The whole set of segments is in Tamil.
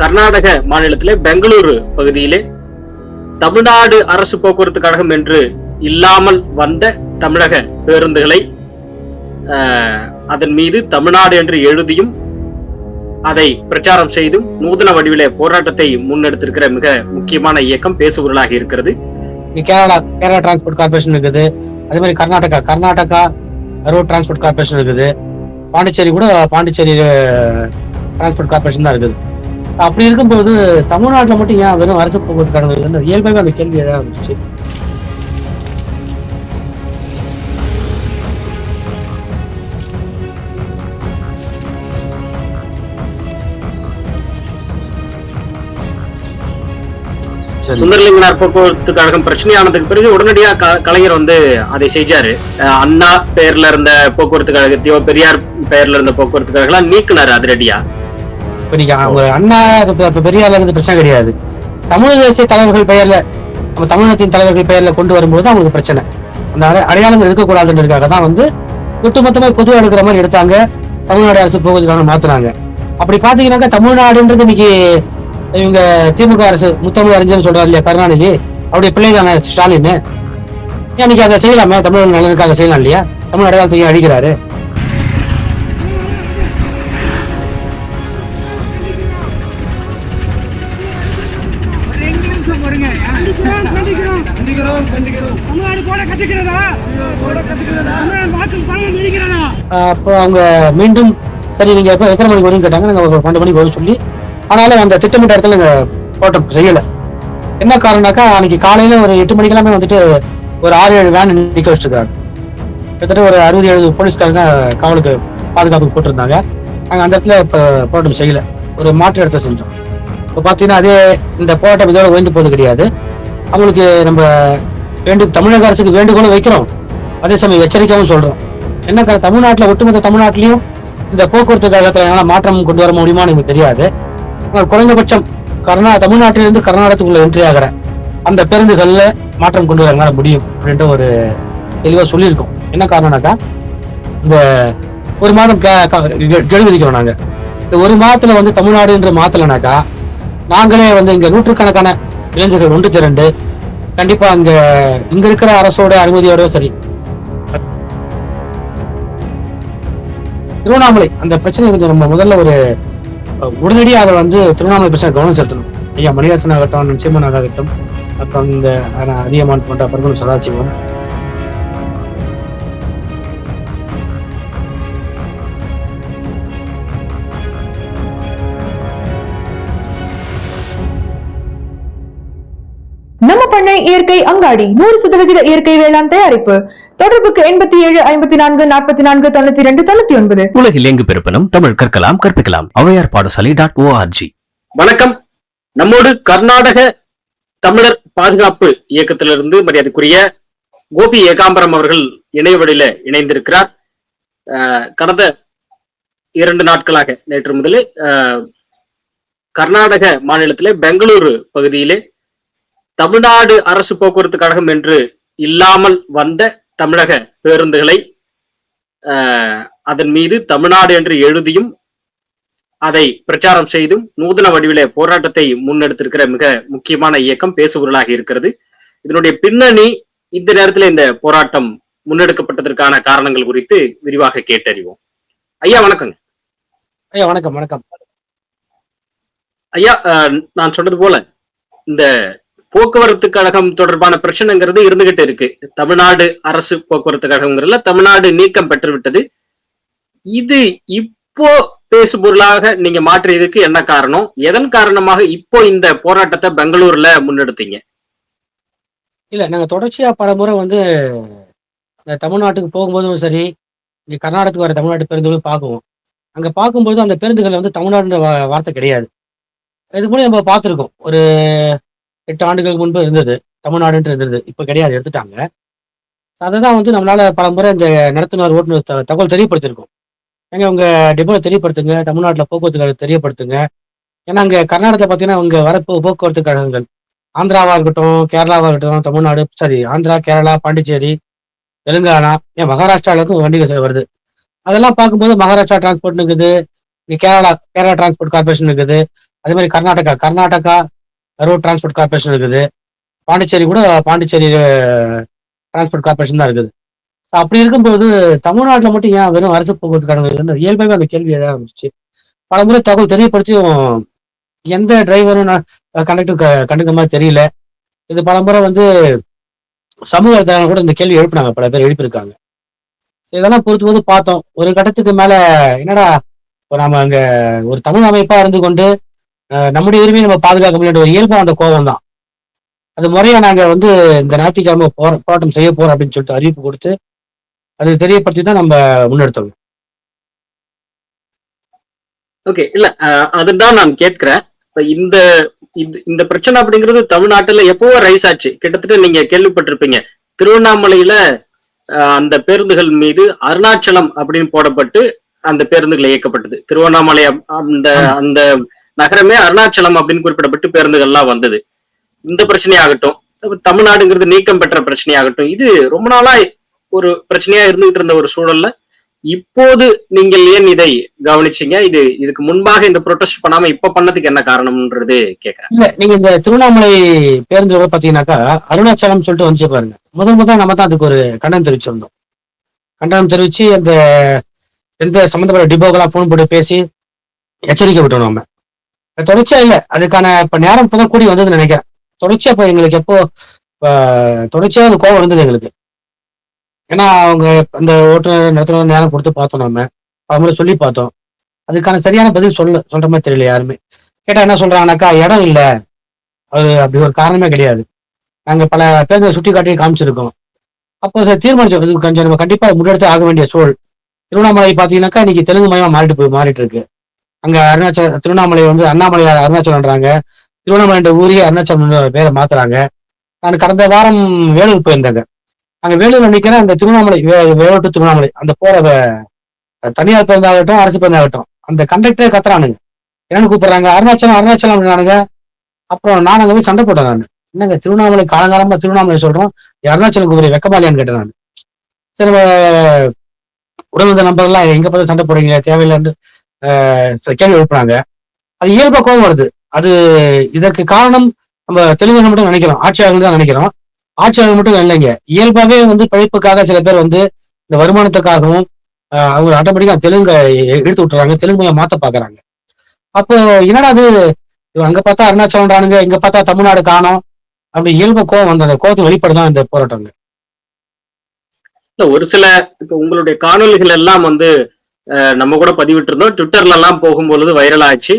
கர்நாடக மாநிலத்திலே பெங்களூரு பகுதியிலே தமிழ்நாடு அரசு போக்குவரத்து கழகம் என்று இல்லாமல் வந்த தமிழக பேருந்துகளை அதன் மீது தமிழ்நாடு என்று எழுதியும் அதை பிரச்சாரம் செய்தும் நூதன வடிவிலே போராட்டத்தை முன்னெடுத்திருக்கிற மிக முக்கியமான இயக்கம் பேசுபொருளாக இருக்கிறது. கேரளா கேரளா டிரான்ஸ்போர்ட் கார்பரேஷன் இருக்குது. அதே மாதிரி Karnataka Karnataka road transport corporation இருக்குது. பாண்டிச்சேரி கூட பாண்டிச்சேரி டிரான்ஸ்போர்ட் கார்பரேஷன் தான் இருக்குது. அப்படி இருக்கும்போது தமிழ்நாட்டுல மட்டும் ஏன் வெறும் அரசு போக்குவரத்து கழகங்கள் வந்து இயல்பாகவே அந்த கேள்வி எதாவது இருந்துச்சு? சுந்தரலிங்கனார் போக்குவரத்து கழகம் பிரச்சனையானதுக்கு பிறகு உடனடியா கலைஞர் வந்து அதை செஞ்சாரு. அண்ணா பெயர்ல இருந்த போக்குவரத்து கழகத்தையோ பெரியார் பெயர்ல இருந்த போக்குவரத்து கழகம் நீக்கினாரு அதிரடியா. இப்ப நீங்க அவங்க அண்ணா இப்போ இப்ப பெரியார்ல இருந்து பிரச்சனை கிடையாது. தமிழ் தேசிய தலைவர்கள் பெயர்ல நம்ம தமிழகத்தின் தலைவர்கள் பெயர்ல கொண்டு வரும்போது அவங்களுக்கு பிரச்சனை. அந்த அடையாளங்கள் இருக்கக்கூடாதுன்றதுக்காக தான் வந்து ஒட்டுமொத்தமா பொதுவாக எடுக்கிற மாதிரி எடுத்தாங்க. தமிழ்நாடு அரசு போகிறதுக்காக மாத்துனாங்க. அப்படி பாத்தீங்கன்னாக்கா தமிழ்நாடுன்றது இன்னைக்கு இவங்க திமுக அரசு முத்தமிழ் அறிஞர்னு சொல்றாரு இல்லையா கருணாநிதி? அவருடைய பிள்ளை தானே ஸ்டாலின் இன்னைக்கு அதை செய்யலாமே? தமிழ் நலனுக்காக செய்யலாம் இல்லையா? தமிழ் அடையாளத்தை அழிக்கிறாரு. அப்போ அவங்க மீண்டும் சரி நீங்க எப்போ எத்தனை மணிக்கு வரும்னு கேட்டாங்க. நாங்க ஒரு பன்னெண்டு மணிக்கு வரும் சொல்லி ஆனாலும் அந்த திட்டமிட்ட இடத்துல நாங்க போட்டோம் செய்யல. என்ன காரணம்னாக்கா அன்னைக்கு காலையில ஒரு எட்டு மணிக்கெல்லாமே வந்துட்டு ஒரு ஆறு ஏழு வேன் நிக்க வச்சிருக்காங்க. கிட்டத்தட்ட ஒரு அறுபது எழுபது போலீஸ்காரங்க காவலுக்கு பாதுகாப்புக்கு போட்டிருந்தாங்க. நாங்க அந்த இடத்துல இப்ப போராட்டம் செய்யல. ஒரு மாற்று இடத்துல செஞ்சோம். இப்போ பார்த்தீங்கன்னா அதே இந்த போராட்டம் இதோட ஓய்ந்து போவது கிடையாது. அவங்களுக்கு நம்ம வேண்டு தமிழக அரசுக்கு வேண்டுகோளும் வைக்கிறோம் அதே சமயம் எச்சரிக்கையும் சொல்றோம். என்ன தமிழ்நாட்டில் ஒட்டுமொத்த தமிழ்நாட்டிலையும் இந்த போக்குவரத்து கழகத்தில் என்னால மாற்றம் கொண்டு வர முடியுமான்னு எனக்கு தெரியாது. ஆனால் குறைந்தபட்சம் கர்நா தமிழ்நாட்டிலிருந்து கர்நாடகத்துக்குள்ள என்ட்ரி ஆகிற அந்த பேருந்துகளில் மாற்றம் கொண்டு வர எங்களால முடியும் அப்படின்ற ஒரு தெளிவாக சொல்லியிருக்கோம். என்ன காரணம்னாக்கா இந்த ஒரு மாதம் கே- கெ- விதிக்கிறோம் இந்த ஒரு மாதத்தில் வந்து தமிழ்நாடு என்று மாத்தலைனாக்கா நாங்களே வந்து இங்கே நூற்றுக்கணக்கான இளைஞர்கள் ஒன்று திரண்டு கண்டிப்பா அங்க இங்க இருக்கிற அரசோட அனுமதியோட சரி. திருவண்ணாமலை அந்த பிரச்சனை வந்து நம்ம முதல்ல ஒரு உடனடியாக அதை வந்து திருவண்ணாமலை பிரச்சனை கவனம் செலுத்தணும். ஐயா மணிகாசன் ஆகட்டும் நிச்சயமன் ஆகட்டும் அப்புறம் இந்த அஹ், போன்ற பரமன் சதாசிவம். இயற்கை அங்காடி நூறு சதவிகித இயற்கை வேளாண் தயாரிப்பு. தொடர்புக்கு எண்பத்தி ஏழு ஐம்பத்தி நான்கு நாற்பத்தி நான்கு தொண்ணூத்தி ரெண்டு தொண்ணூத்தி ஒன்பது. உலகில் எங்கு பிறப்பினும் தமிழ் கற்கலாம் கற்பிக்கலாம். ஔவையார் பாடசாலை டாட் ஓஆர்ஜி வணக்கம். நம்மோடு கர்நாடக தமிழர் பாதுகாப்பு இயக்கத்திலிருந்து மரியாதைக்குரிய கோபி ஏகாம்பரம் அவர்கள் இணையவழியில இணைந்திருக்கிறார். கடந்த இரண்டு நாட்களாக நேற்று முதலே கர்நாடக மாநிலத்திலே பெங்களூரு பகுதியிலே தமிழ்நாடு அரசு போக்குவரத்து கழகம் என்று இல்லாமல் வந்த தமிழக பேருந்துகளை அதன் மீது தமிழ்நாடு என்று எழுதியும் அதை பிரச்சாரம் செய்தும் நூதன வடிவிலே போராட்டத்தை முன்னெடுத்திருக்கிற மிக முக்கியமான இயக்கம் பேசுபொருளாக இருக்கிறது. இதனுடைய பின்னணி இந்த நேரத்தில் இந்த போராட்டம் முன்னெடுக்கப்பட்டதற்கான காரணங்கள் குறித்து விரிவாக கேட்டறிவோம். ஐயா வணக்கங்க. ஐயா வணக்கம் வணக்கம். ஐயா நான் சொன்னது போல இந்த போக்குவரத்து கழகம் தொடர்பான பிரச்சனைங்கிறது இருந்துகிட்டு இருக்கு. தமிழ்நாடு அரசு போக்குவரத்து கழகம்ங்கிறதுல தமிழ்நாடு நீக்கம் பெற்றுவிட்டது. இது இப்போ பேசு பொருளாக நீங்க மாற்றியதுக்கு என்ன காரணம்? எதன் காரணமாக இப்போ இந்த போராட்டத்தை பெங்களூர்ல முன்னெடுத்தீங்க? இல்ல நாங்க தொடர்ச்சியா பல முறை வந்து இந்த தமிழ்நாட்டுக்கு போகும்போதும் சரி இங்க கர்நாடகத்துக்கு வர தமிழ்நாட்டு பேருந்துகளும் பார்க்குவோம். அங்க பார்க்கும்போது அந்த பேருந்துகள் வந்து தமிழ்நாடுன்ற வார்த்தை கிடையாது. இதுக்கு முன்னாடி நம்ம பார்த்துருக்கோம். ஒரு எட்டு ஆண்டுகளுக்கு முன்பு இருந்தது. தமிழ்நாடுன்ற இருந்தது. இப்போ கிடையாது எடுத்துட்டாங்க. அதை தான் வந்து நம்மளால பல முறை இந்த நடத்துனர் ஓட்டுநர் தகவல் தெரியப்படுத்திருக்கோம் எங்க உங்க டிபோவை தெரியப்படுத்துங்க தமிழ்நாட்டில் போக்குவரத்து கழகம் தெரியப்படுத்துங்க. ஏன்னா அங்கே கர்நாடகத்தில் பார்த்தீங்கன்னா உங்க வர போக்குவரத்து கழகங்கள். ஆந்திராவாக இருக்கட்டும் கேரளாவாக இருக்கட்டும் தமிழ்நாடு சாரி ஆந்திரா கேரளா பாண்டிச்சேரி தெலுங்கானா ஏன் மகாராஷ்டிராவிலருந்து வண்டிகள் வருது. அதெல்லாம் பார்க்கும்போது மகாராஷ்டிரா டிரான்ஸ்போர்ட் இருக்குது. இங்கே கேரளா கேரளா டிரான்ஸ்போர்ட் கார்பரேஷன் இருக்குது. அதே மாதிரி Karnataka Karnataka road transport corporation இருக்குது. பாண்டிச்சேரி கூட பாண்டிச்சேரி டிரான்ஸ்போர்ட் கார்பரேஷன் தான் இருக்குது. அப்படி இருக்கும்போது தமிழ்நாட்டில் மட்டும் ஏன் வெறும் அரசு போக்குவரத்து கழகங்கள் இயல்பாகவே அந்த கேள்வி எதாவது இருந்துச்சு பல முறை தகவல் தெரியப்படுத்தியும் எந்த டிரைவரும் கண்டக்டர் கண்டுக்கிற மாதிரி தெரியல. இது பல முறை வந்து சமூக வலைதளங்கள் கூட இந்த கேள்வி எழுப்புனாங்க. பல பேர் எழுப்பியிருக்காங்க. இதெல்லாம் பொறுத்து போது பார்த்தோம். ஒரு கட்டத்துக்கு மேல என்னடா இப்போ நம்ம அங்க ஒரு தமிழ் அமைப்பா இருந்து கொண்டு நம்முடைய உரிமையை நம்ம பாதுகாக்க முடியாத ஒரு இயல்பா அந்த கோபம் தான் அது முறையா நாங்க வந்து இந்த ஞாயிற்றுக்கிழமை போற போராட்டம் செய்ய போறோம் அப்படின்னு சொல்லிட்டு அறிவிப்பு கொடுத்து அது தெரியப்படுத்தி தான் நம்ம முன்னெடுத்தோம். ஓகே இல்ல அதுதான் நான் கேட்கிறேன். இந்த இந்த- பிரச்சனை அப்படிங்கிறது தமிழ்நாட்டுல எப்பவோ ரைஸ் ஆச்சு. கிட்டத்தட்ட நீங்க கேள்விப்பட்டிருப்பீங்க. திருவண்ணாமலையில அந்த பேருந்துகள் மீது அருணாச்சலம் அப்படின்னு போடப்பட்டு அந்த பேருந்துகள் இயக்கப்பட்டது. திருவண்ணாமலை அந்த அந்த நகரமே அருணாச்சலம் அப்படின்னு குறிப்பிடப்பட்டு பேருந்துகள்லாம் வந்தது. இந்த பிரச்சனையாகட்டும் தமிழ்நாடுங்கிறது நீக்கம் பெற்ற பிரச்சனையாகட்டும் இது ரொம்ப நாளா ஒரு பிரச்சனையா இருந்துகிட்டு இருந்த ஒரு சூழல்ல. இப்போது நீங்கள் ஏன் இதை கவனிச்சீங்க? இது இதுக்கு முன்பாக இந்த ப்ரொடெஸ்ட் பண்ணாம இப்ப பண்ணதுக்கு என்ன காரணம்ன்றது கேக்குறேன். இல்ல நீங்க இந்த திருவண்ணாமலை பேருந்து பாத்தீங்கன்னாக்கா அருணாச்சலம் சொல்லிட்டு வந்துச்சு பாருங்க. முதல் முதல் நம்ம தான் அதுக்கு ஒரு கண்டனம் தெரிவிச்சிருந்தோம். கண்டனம் தெரிவிச்சு அந்த எந்த சம்மந்தப்பட்ட டிபோக்கெல்லாம் போன் போட்டு பேசி எச்சரிக்கை விட்டோம் நம்ம தொடர்ச்சியா இல்ல. அதுக்கான இப்ப நேரம் இப்பதான் கூடி வந்ததுன்னு நினைக்கிறேன். தொடர்ச்சியா இப்ப எங்களுக்கு எப்போ தொடர்ச்சியா அந்த கோவம் இருந்தது எங்களுக்கு. ஏன்னா அவங்க அந்த ஓட்டுநர் நடத்துனர் நேரம் கொடுத்து பார்த்தோம் நம்ம. அவங்கள சொல்லி பார்த்தோம். அதுக்கான சரியான பதில் சொல்ல சொல்ற மாதிரி தெரியல யாருமே. கேட்டா என்ன சொல்றாங்கனாக்கா இடம் இல்ல. அது அப்படி ஒரு காரணமே கிடையாது. நாங்க பல பேருந்த சுட்டி காட்டி காமிச்சிருக்கோம். அப்போ சார் தீர்மானிச்சோம் கொஞ்சம் நம்ம கண்டிப்பா முன்னெடுத்து ஆக வேண்டிய சூழல். திருவண்ணாமலை பாத்தீங்கன்னாக்கா இன்னைக்கு தெலுங்கு மயமா மாறிட்டு போய் மாறிட்டு இருக்கு. அங்க அருணாச்சல திருவண்ணாமலை வந்து அண்ணாமலை அருணாச்சலம்ன்றாங்க. திருவண்ணாமலைன்ற ஊரே அருணாச்சலம் பேரை மாத்துறாங்க. நான் கடந்த வாரம் வேலூர் போயிருந்தேங்க. அங்க வேலூர் நிக்கிறேன் அந்த திருவண்ணாமலை வே- வேலூர் to திருவண்ணாமலை அந்த போற தனியார் பேருந்தாகட்டும் அரசு பேருந்தாகட்டும் அந்த கண்டக்டரே கத்துறானுங்க. என்னன்னு கூப்பிடுறாங்க? அருணாச்சலம் அருணாச்சலம் அப்படின்னானுங்க. அப்புறம் நான் அங்க போய் சண்டை போட்டேன் நான். என்னங்க திருவண்ணாமலை காலங்காலமா திருவண்ணாமலை சொல்றோம்? அருணாச்சலம் கூப்பிடுற வெக்கமாலியான்னு கேட்டேன் நான். சரி உடல் வந்த நம்பர்லாம் எங்க பார்த்து சண்டை போடுறீங்க? தேவையில்லைன்னு கேள்வி எழுப்புறாங்க. அது இயல்பா கோவம் வருது. அது இதற்கு காரணம் நம்ம தெலுங்கு மட்டும் நினைக்கிறோம். ஆட்சியாளர்கள் தான் நினைக்கிறோம். ஆட்சியாளர்கள் மட்டும் இல்லைங்க. இயல்பாவே வந்து பிழைப்புக்காக சில பேர் வந்து இந்த வருமானத்துக்காகவும் அவங்க ஆட்டோமேட்டிக்கா தெலுங்கை எடுத்து விட்டுறாங்க. தெலுங்கு மாத்த பாக்குறாங்க. அப்போ என்னடா அது? அங்க பார்த்தா அருணாச்சலம்ன்றானுங்க இங்க பார்த்தா தமிழ்நாடு காணும். அப்படி இயல்பு கோவம் வந்த அந்த கோவத்து வெளிப்படுதான் இந்த போராட்டங்க ஒரு சில இப்ப உங்களுடைய காணொளிகள் எல்லாம் வந்து நம்ம கூட பதிவிட்டு இருந்தோம் ட்விட்டர்ல எல்லாம் போகும்பொழுது வைரல் ஆச்சு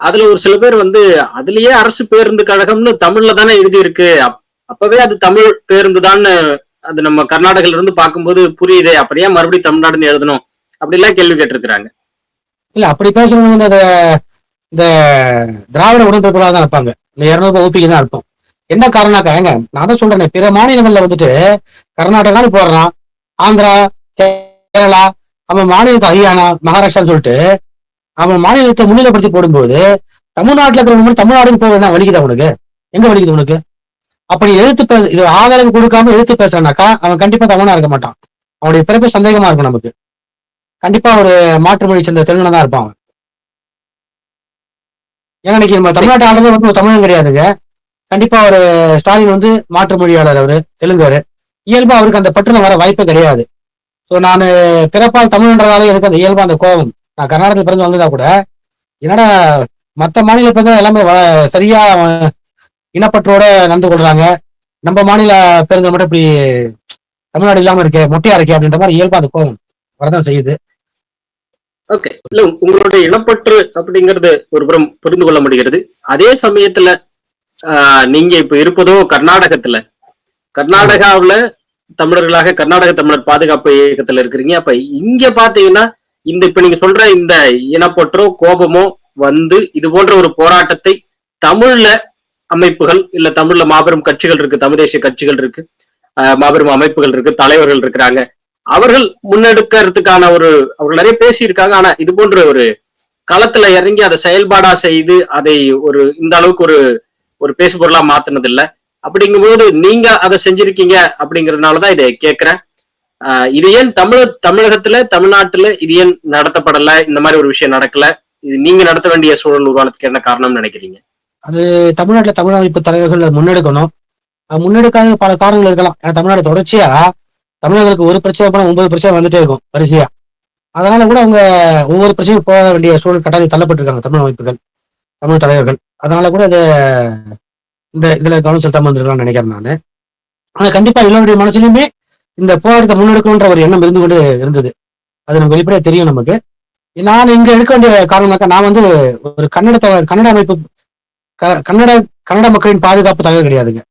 அதுல ஒரு சில பேர் வந்து அதுலயே அரசு பேருந்து கழகம்னு தமிழ்ல தானே எழுதி இருக்கு அப்பவே அது தமிழ் பேருந்து தான் அது நம்ம கர்நாடகால இருந்து பார்க்கும்போது புரியுதே. அப்படியே மறுபடியும் தமிழ்நாடுன்னு எழுதணும்? அப்படி எல்லாம் கேள்வி கேட்டிருக்கிறாங்க. இல்ல அப்படி பேசுறவங்க இந்த இந்த திராவிட உடன்பிறப்புகளாக தான் இருப்பாங்க. இந்த இருநூறு ஓபிக்கு தான் இருப்போம் என்ன காரணம்னாக்கா ஏங்க நான் தான் சொல்றேன் பிற மாநிலங்கள்ல வந்துட்டு கர்நாடகான்னு போடுறான் ஆந்திரா கேரளா அவன் மாநிலத்தை ஹரியானா மகாராஷ்டிரான்னு சொல்லிட்டு அவன் மாநிலத்தை முன்னிலைப்படுத்தி போடும்போது தமிழ்நாட்டில் இருக்கிறவங்க தமிழ்நாடுக்கு தமிழ்நாடுன்னு போக வலிக்குதா உனக்கு? எங்க வலிக்குது உனக்கு? அப்படி எழுத்து பே இது ஆதாரம் கொடுக்காம எழுத்து பேசுறானாக்கா அவன் கண்டிப்பா தமிழனா இருக்க மாட்டான். அவனுடைய பிறப்பு சந்தேகமா இருக்கும் நமக்கு. கண்டிப்பா ஒரு மாற்று மொழி சேர்ந்த தெலுங்குல தான் இருப்பான் அவன். ஏன்னா இன்னைக்கு நம்ம தமிழ்நாட்டு ஆளுநர் வந்து ஒரு தமிழன் கிடையாதுங்க. கண்டிப்பா ஒரு ஸ்டாலின் வந்து மாற்று மொழியாளர் அவரு. தெலுங்குவாரு இயல்பா அவருக்கு அந்த பற்றுல வர வாய்ப்பே கிடையாது. ஸோ நான் பிறப்பால் தமிழ்ன்றதாலே எனக்கு அந்த இயல்பாக அந்த கோபம். நான் கர்நாடகத்தில் பிறந்து வந்ததா கூட என்னடா மற்ற மாநில பேருந்து எல்லாமே வ- சரியா இனப்பற்றோட நடந்து கொள்றாங்க. நம்ம மாநில பேருந்து மட்டும் இப்படி தமிழ்நாடு இல்லாம இருக்கே மொட்டையா இருக்கே அப்படின்ற மாதிரி இயல்பா அந்த கோபம் வரதான் செய்யுது. ஓகே இல்ல உங்களுடைய இனப்பற்று அப்படிங்கிறது ஒரு புறம் புரிந்து கொள்ள முடிகிறது. அதே சமயத்துல நீங்க இப்ப இருப்பதோ கர்நாடகத்துல. கர்நாடகாவில் தமிழர்களாக கர்நாடக தமிழர் பாதுகாப்பு இயக்கத்துல இருக்கிறீங்க. அப்ப இங்க பாத்தீங்கன்னா இந்த இப்ப நீங்க சொல்ற இந்த இனப்பற்றோ கோபமோ வந்து இது போன்ற ஒரு போராட்டத்தை தமிழ்ல அமைப்புகள் இல்ல தமிழ்ல மாபெரும் கட்சிகள் இருக்கு தமிழ் தேசிய கட்சிகள் இருக்கு மாபெரும் அமைப்புகள் இருக்கு தலைவர்கள் இருக்கிறாங்க. அவர்கள் முன்னெடுக்கிறதுக்கான ஒரு அவர்கள் நிறைய பேசியிருக்காங்க. ஆனா இது போன்ற ஒரு களத்துல இறங்கி அதை செயல்பாடா செய்து அதை ஒரு இந்த அளவுக்கு ஒரு ஒரு பேசுபொருளா மாத்தினது இல்லை அப்படிங்கும்போது நீங்க அதை செஞ்சிருக்கீங்க அப்படிங்கறதுனாலதான் இதை கேட்கிறேன் இது ஏன் தமிழ் தமிழகத்துல தமிழ்நாட்டுல இது ஏன் நடத்தப்படல? இந்த மாதிரி ஒரு விஷயம் நடக்கல. இது நீங்க நடத்த வேண்டிய சூழல் உருவானதுக்கு என்ன காரணம்னு நினைக்கிறீங்க? அது தமிழ்நாட்டுல தமிழ் அமைப்பு தலைவர்கள் முன்னெடுக்கணும். முன்னெடுக்காத பல காரணங்கள் இருக்கலாம். ஏன்னா தமிழ்நாடு தொடர்ச்சியா தமிழர்களுக்கு ஒரு பிரச்சனை போனா ஒன்பது பிரச்சனை வந்துட்டே இருக்கும் வரிசையா. அதனால கூட அவங்க ஒவ்வொரு பிரச்சனையும் போக வேண்டிய சூழல் கட்டாயம் தள்ளப்பட்டிருக்காங்க தமிழ் அமைப்புகள் தமிழ் தலைவர்கள். அதனால கூட இதை இந்த இதுல கவனம் செலுத்தாம இருந்திருக்கலாம்னு நினைக்கிறேன் நான். ஆனா கண்டிப்பா எல்லோருடைய மனசுலயுமே இந்த போராட்டத்தை முன்னெடுக்கணுன்ற ஒரு எண்ணம் இருந்து கொண்டு இருந்தது. அது நமக்கு வெளிப்படையா தெரியும் நமக்கு. நான் இங்க எடுக்க வேண்டிய காரணம்னாக்கா நான் வந்து ஒரு கன்னட கன்னட அமைப்பு க- கன்னட கன்னட மக்களின் பாதுகாப்பு தகவல் கிடையாதுங்க.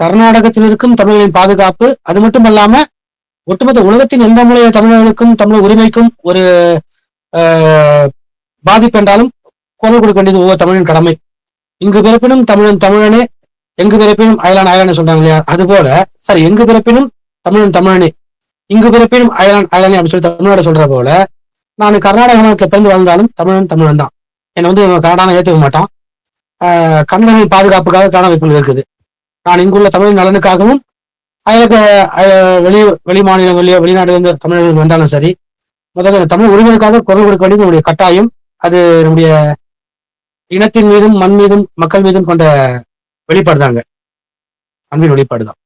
கர்நாடகத்தில் இருக்கும் தமிழர்களின் பாதுகாப்பு அது மட்டும் அல்லாம ஒட்டுமொத்த உலகத்தின் எந்த மூலைய தமிழர்களுக்கும் தமிழ் உரிமைக்கும் ஒரு பாதிப்பு என்றாலும் குரல் கொடுக்க வேண்டியது ஒவ்வொரு தமிழின் கடமை. இங்கு பிறப்பினும் தமிழன் தமிழனே எங்கு பிறப்பினும் அயலான் அயலானே சொல்றாங்க இல்லையா? அது போல சாரி எங்கு பிறப்பினும் தமிழன் தமிழனே இங்கு பிறப்பினும் அயலான் அயலானே அப்படின்னு சொல்லி தமிழ்நாடு சொல்ற போல நான் கர்நாடக மாநிலத்தில் பிறந்து வாழ்ந்தாலும் தமிழன் தமிழன் தான். என்னை வந்து கர்நாடகம் ஏற்றுக்க மாட்டான். ஆஹ் கன்னடங்களின் பாதுகாப்புக்காக காண வைப்புகள் இருக்குது. நான் இங்குள்ள தமிழ் நலனுக்காகவும் அயலக வெளி வெளி வெளி வெளியே வெளிநாடுகளிலிருந்து தமிழர்கள் வந்தாலும் சரி முதல்ல தமிழ் உரிமைக்காக குரல் கொடுக்க வேண்டியது நம்முடைய கட்டாயம். அது நம்முடைய இனத்தின் மீதும் மண் மீதும் மக்கள் மீதும் கொண்ட வெளிப்பாடு தாங்க அன்பின் வெளிப்பாடு தான்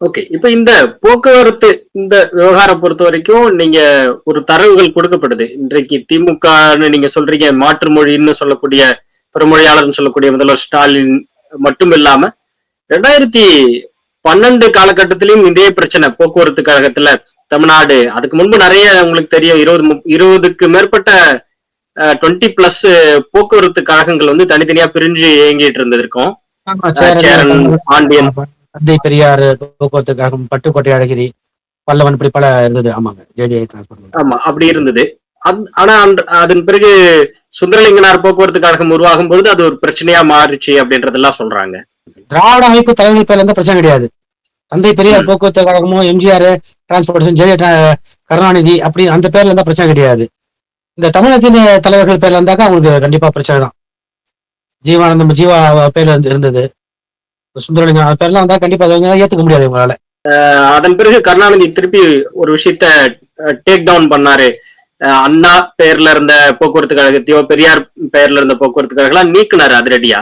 ஓகே இப்ப இந்த போக்குவரத்து இந்த விவகாரம் பொறுத்த வரைக்கும் நீங்க ஒரு தரவுகள் கொடுக்கப்படுது. இன்றைக்கு திமுகன்னு நீங்க சொல்றீங்க மாற்று மொழின்னு சொல்லக்கூடிய பெருமொழியாளர்னு சொல்லக்கூடிய முதல்வர் ஸ்டாலின் மட்டும் இல்லாம ரெண்டாயிரத்தி பன்னெண்டு காலகட்டத்திலயும் இதே பிரச்சனை போக்குவரத்து கழகத்துல தமிழ்நாடு. அதுக்கு முன்பு நிறைய உங்களுக்கு தெரியும் இருபது இருபதுக்கு மேற்பட்ட டுவெண்ட்டி பிளஸ் போக்குவரத்து கழகங்கள் வந்து தனித்தனியா பிரிஞ்சு இயங்கிட்டு இருந்திருக்கும். சேரன் பாண்டியன். தந்தை பெரியார் போக்குவரத்து கழகம் பட்டுக்கோட்டை அழகிரி பல்லவன் இப்படி பல இருந்தது. ஆமாங்க ஜேடிஐ டிரான்ஸ்போர்ட் ஆமா அப்படி இருந்தது. ஆனா அதன் பிறகு சுந்தரலிங்கனார் போக்குவரத்து கழகம் உருவாகும் பொழுது அது ஒரு பிரச்சனையா மாறுச்சு அப்படின்றதெல்லாம் சொல்றாங்க. திராவிட அமைப்பு தலைவர் பேர்ல பிரச்சனை கிடையாது. தந்தை பெரியார் போக்குவரத்து கழகமோ எம்ஜிஆர் டிரான்ஸ்போர்டேஷன் ஜெய கருணாநிதி அப்படி அந்த பேர்ல இருந்தா பிரச்சனை கிடையாது. இந்த தமிழகத்தின் தலைவர்கள் பேர்ல இருந்தாக்கா அவங்களுக்கு கண்டிப்பா பிரச்சனை தான். ஜீவானந்தம் ஜீவா பேர்ல இருந்து இருந்தது. சுந்தரலிங்கம் பேர்லாம் வந்தா கண்டிப்பா ஏத்துக்க முடியாது உங்களால அதன் பிறகு கருணாநிதி திருப்பி ஒரு விஷயத்த டேக் டவுன் பண்ணாரு. அண்ணா பெயர்ல இருந்த போக்குவரத்து கழகத்தையோ பெரியார் பெயர்ல இருந்த போக்குவரத்து கழகம் நீக்கினாரு அதிரடியா.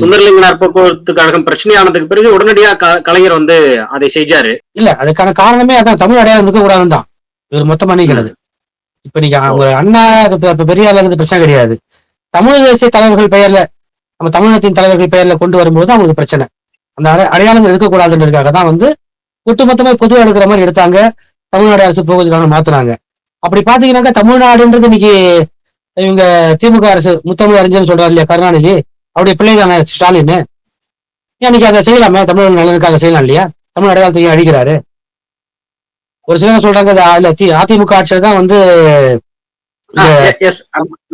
சுந்தரலிங்கனார் போக்குவரத்து கழகம் பிரச்சனையானதுக்கு பிறகு உடனடியா கலைஞர் வந்து அதை செஞ்சாரு இல்ல அதுக்கான காரணமே அதான் தமிழ் அடையாளம் இருக்க கூடாதுன்னு தான். இவர் மொத்தமா நீக்கிறது இப்ப நீங்க அவங்க அண்ணா பெரியார்ல இருந்து பிரச்சனை கிடையாது. தமிழ் தேசிய தலைவர்கள் பெயர்ல நம்ம தமிழகத்தின் தலைவர்கள் பெயர்ல கொண்டு வரும்போது அவங்களுக்கு பிரச்சனை. அந்த அடை- அடையாளங்கள் இருக்கக்கூடாதுன்றதுக்காக தான் வந்து ஒட்டுமொத்தமா பொதுவா எடுக்கிற மாதிரி எடுத்தாங்க. தமிழ்நாடு அரசு போகுதுக்காக மாத்துனாங்க. அப்படி பாத்தீங்கன்னாக்கா தமிழ்நாடுன்றது இன்னைக்கு இவங்க திமுக அரசு முத்தமிழ் அறிஞர்னு சொல்றாரு இல்லையா கருணாநிதி? அவருடைய பிள்ளை தானே ஸ்டாலின். ஏன் இன்னைக்கு அதை செய்யலாமே? தமிழ் நலனுக்காக செய்யலாம் இல்லையா? தமிழ் அடையாளத்தை ஏன் அழிக்கிறாரு. ஒரு சிலர் சொல்றாங்க அதிமுக ஆட்சியில தான் வந்து